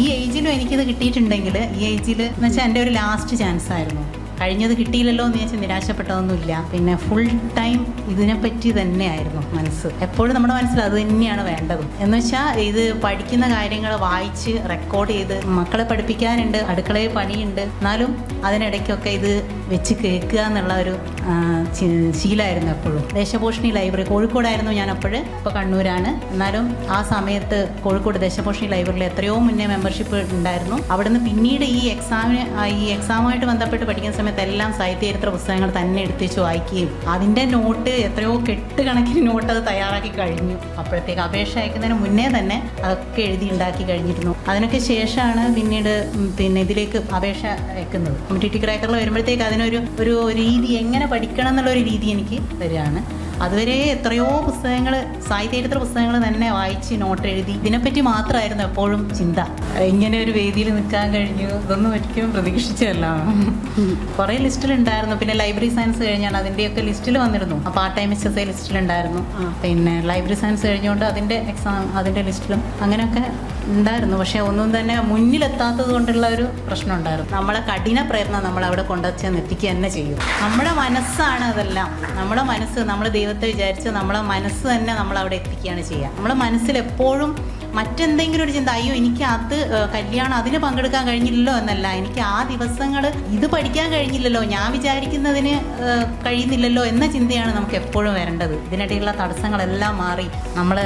ഈ ഏജിലും എനിക്കിത് കിട്ടിയിട്ടുണ്ടെങ്കിൽ ഈ ഏജിൽ എന്ന് വെച്ചാൽ എന്റെ ഒരു ലാസ്റ്റ് ചാൻസ് ആയിരുന്നു. കഴിഞ്ഞത് കിട്ടിയില്ലല്ലോ എന്ന് വെച്ചാൽ നിരാശപ്പെട്ടതൊന്നുമില്ല. പിന്നെ ഫുൾ ടൈം ഇതിനെപ്പറ്റി തന്നെയായിരുന്നു മനസ്സ്. എപ്പോഴും നമ്മുടെ മനസ്സിൽ അത് തന്നെയാണ് വേണ്ടത്. എന്ന് വെച്ചാൽ ഇത് പഠിക്കുന്ന കാര്യങ്ങൾ വായിച്ച് റെക്കോർഡ് ചെയ്ത് മക്കളെ പഠിപ്പിക്കാനുണ്ട് അടുക്കളയിൽ പണിയുണ്ട്. എന്നാലും അതിനിടയ്ക്കൊക്കെ ഇത് വെച്ച് കേൾക്കുക എന്നുള്ള ഒരു ശീലമായിരുന്നു എപ്പോഴും. ദേശഭൂഷണി ലൈബ്രറി കോഴിക്കോടായിരുന്നു ഞാൻ അപ്പോൾ ഇപ്പോൾ കണ്ണൂരാണ്. എന്നാലും ആ സമയത്ത് കോഴിക്കോട് ദേശഭൂഷണി ലൈബ്രറിയിൽ എത്രയോ മുന്നേ മെമ്പർഷിപ്പ് ഉണ്ടായിരുന്നു. അവിടുന്ന് പിന്നീട് ഈ എക്സാമിന് ഈ എക്സാമുമായിട്ട് ബന്ധപ്പെട്ട് പഠിക്കുന്ന സമയത്ത് എല്ലാം സാഹിത്യചരിത്ര പുസ്തകങ്ങൾ തന്നെ എടുത്തേച്ച് വായിക്കുകയും അതിന്റെ നോട്ട് എത്രയോ കെട്ട് കണക്കിന് നോട്ട് അത് തയ്യാറാക്കി കഴിഞ്ഞു. അപ്പോഴത്തേക്ക് അപേക്ഷ അയക്കുന്നതിന് മുന്നേ തന്നെ അതൊക്കെ എഴുതി ഉണ്ടാക്കി കഴിഞ്ഞിരുന്നു. അതിനൊക്കെ ശേഷമാണ് പിന്നീട് പിന്നെ ഇതിലേക്ക് അപേക്ഷ അയക്കുന്നത്. ടി ടി ക്രാക്കറിൽ വരുമ്പോഴത്തേക്ക് അതിനൊരു ഒരു രീതി എങ്ങനെ പഠിക്കണം എന്നുള്ളൊരു രീതി എനിക്ക് തരികയാണ്. അതുവരെ എത്രയോ പുസ്തകങ്ങൾ സാഹിത്യചരിത്ര പുസ്തകങ്ങൾ തന്നെ വായിച്ച് നോട്ട് എഴുതി ഇതിനെപ്പറ്റി മാത്രമായിരുന്നു എപ്പോഴും ചിന്ത. ഇങ്ങനെ ഒരു വേദിയിൽ നിൽക്കാൻ കഴിഞ്ഞു. ഇതൊന്നും ഒരിക്കലും പ്രതീക്ഷിച്ചതല്ല. കുറേ ലിസ്റ്റിലുണ്ടായിരുന്നു. പിന്നെ ലൈബ്രറി സയൻസ് കഴിഞ്ഞാണ് അതിന്റെയൊക്കെ ലിസ്റ്റിൽ വന്നിരുന്നു. ആ part time S S I ലിസ്റ്റിലുണ്ടായിരുന്നു പിന്നെ ലൈബ്രറി സയൻസ് കഴിഞ്ഞുകൊണ്ട് അതിന്റെ എക്സാം അതിന്റെ ലിസ്റ്റിലും അങ്ങനെയൊക്കെ ഉണ്ടായിരുന്നു. പക്ഷേ ഒന്നും തന്നെ മുന്നിലെത്താത്തത് കൊണ്ടുള്ള ഒരു പ്രശ്നം ഉണ്ടായിരുന്നു. നമ്മളെ കഠിന പ്രയത്നം നമ്മൾ അവിടെ കൊണ്ടുവച്ചെന്ന് എത്തിക്കുക തന്നെ ചെയ്യും നമ്മുടെ മനസ്സാണ് അതെല്ലാം. നമ്മുടെ മനസ്സ് നമ്മൾ ദൈവത്തെ വിചാരിച്ച് നമ്മളെ മനസ്സ് തന്നെ നമ്മൾ അവിടെ എത്തിക്കുകയാണ് ചെയ്യുക. നമ്മളെ മനസ്സിൽ എപ്പോഴും മറ്റെന്തെങ്കിലും ഒരു ചിന്ത അയ്യോ എനിക്ക് അത് കല്യാണം അതിന് പങ്കെടുക്കാൻ കഴിഞ്ഞില്ലല്ലോ എന്നല്ല. എനിക്ക് ആ ദിവസങ്ങൾ ഇത് പഠിക്കാൻ കഴിഞ്ഞില്ലല്ലോ. ഞാൻ വിചാരിക്കുന്നതിന് കഴിയുന്നില്ലല്ലോ എന്ന ചിന്തയാണ് നമുക്ക് എപ്പോഴും വരേണ്ടത്. ഇതിനിടയിലുള്ള തടസ്സങ്ങളെല്ലാം മാറി നമ്മൾ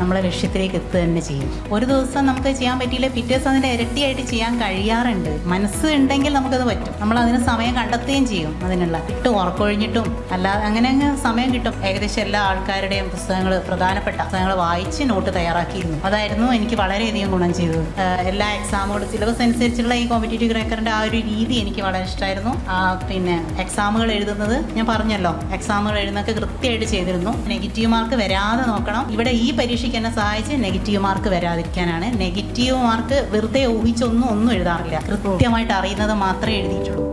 നമ്മളെ ലക്ഷ്യത്തിലേക്ക് എത്തുക തന്നെ ചെയ്യും. ഒരു ദിവസം നമുക്ക് ചെയ്യാൻ പറ്റിയില്ല പിറ്റേ ദിവസം അതിന്റെ ഇരട്ടിയായിട്ട് ചെയ്യാൻ കഴിയാറുണ്ട്. മനസ്സ് ഉണ്ടെങ്കിൽ നമുക്കത് പറ്റും. നമ്മൾ അതിന് സമയം കണ്ടെത്തുകയും ചെയ്യും അതിനുള്ള. കിട്ടും ഉറക്കൊഴിഞ്ഞിട്ടും അല്ലാതെ അങ്ങനെ അങ്ങ് സമയം കിട്ടും. ഏകദേശം എല്ലാ ആൾക്കാരുടെയും പുസ്തകങ്ങൾ പ്രധാനപ്പെട്ട പുസ്തകങ്ങൾ വായിച്ച് നോട്ട് തയ്യാറാക്കിയിരുന്നു. അതായിരുന്നു എനിക്ക് വളരെയധികം ഗുണം ചെയ്തത്. എല്ലാ എക്സാമുകളും സിലബസ് അനുസരിച്ചുള്ള ഈ കോമ്പറ്റേറ്റീവ് ക്രാക്കറിന്റെ ആ ഒരു രീതി എനിക്ക് വളരെ ഇഷ്ടമായിരുന്നു പിന്നെ എക്സാമുകൾ എഴുതുന്നത് ഞാൻ പറഞ്ഞല്ലോ എക്സാമുകൾ എഴുതുന്നൊക്കെ കൃത്യമായിട്ട് ചെയ്തിരുന്നു. നെഗറ്റീവ് മാർക്ക് വരാതെ നോക്കണം. ഇവിടെ ഈ പരീക്ഷയ്ക്ക് എന്നെ സഹായിച്ച് നെഗറ്റീവ് മാർക്ക് വരാതിരിക്കാനാണ്. നെഗറ്റീവ് മാർക്ക് വെറുതെ ഊഹിച്ചൊന്നും ഒന്നും എഴുതാറില്ല. കൃത്യമായിട്ട് അറിയുന്നത് മാത്രമേ എഴുതിയിട്ടുള്ളൂ.